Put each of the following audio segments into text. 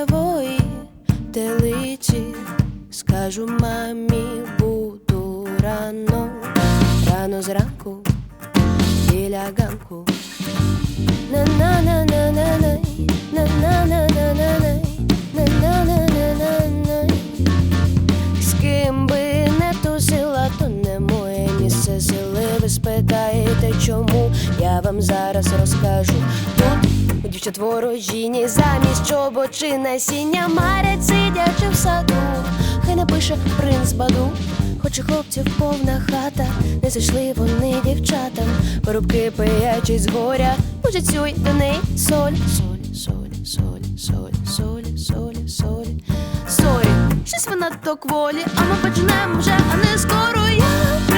Те теличі, скажу мамі, буду рано, рано зранку, біля ганку. на на на на на на на на на на на на на на на на на З ким би не тусила, то не моє місце зеле. Спитаєте, чому я вам зараз розкажу. Тут у дівчат ворожіні замість чоботи насіння марять, сидячи в саду. Хай напише принц баду. Хоч і хлопців повна хата, не зайшли вони дівчатам, порубки пиячі з горя, може цюй до неї соль, соль, соль, соль, соль, соль, соль, соль, соль. Щось вона то кволі, а ми почнемо вже, а не скоро я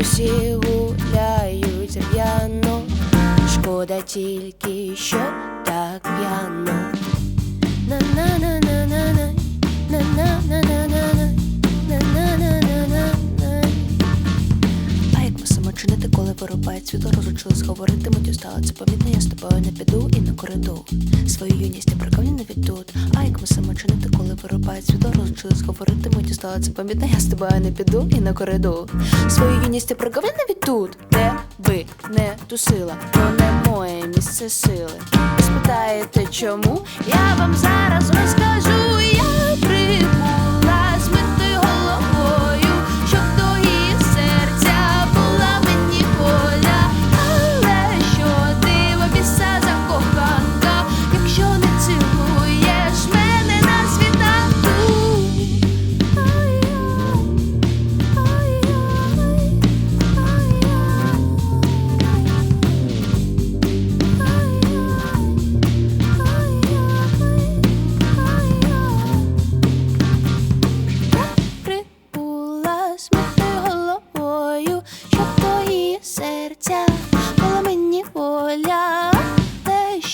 усі гуляють р'яно, шкода тільки, що так п'яно. На-на-на-на-на-на, на-на-на-на-на-на, світло, розучились говорити, миттю стало це помітно, я з тобою не піду і не коридор. Свою юність я прикольні не відтут. А як мусимо чинити, коли вирубають світло, розучились говорити, миттю стало це помітно, я з тобою не піду і не коридор. Свою юність я прикольні не відтут. Де ви не тусила, то не моє місце сили. Спитаєте, чому? Я вам зараз розкажу.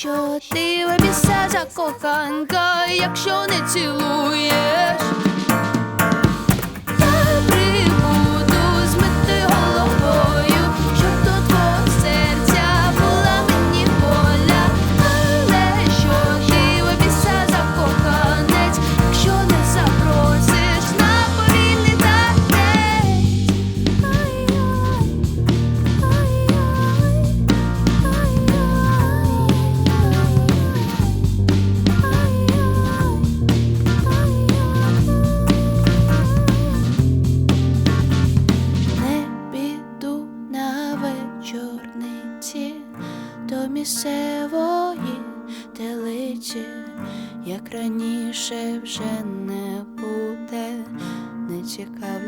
Що ти в біса закоханка, якщо не цілуєш. до місцевої телиці, як раніше вже не буде, не цікаво.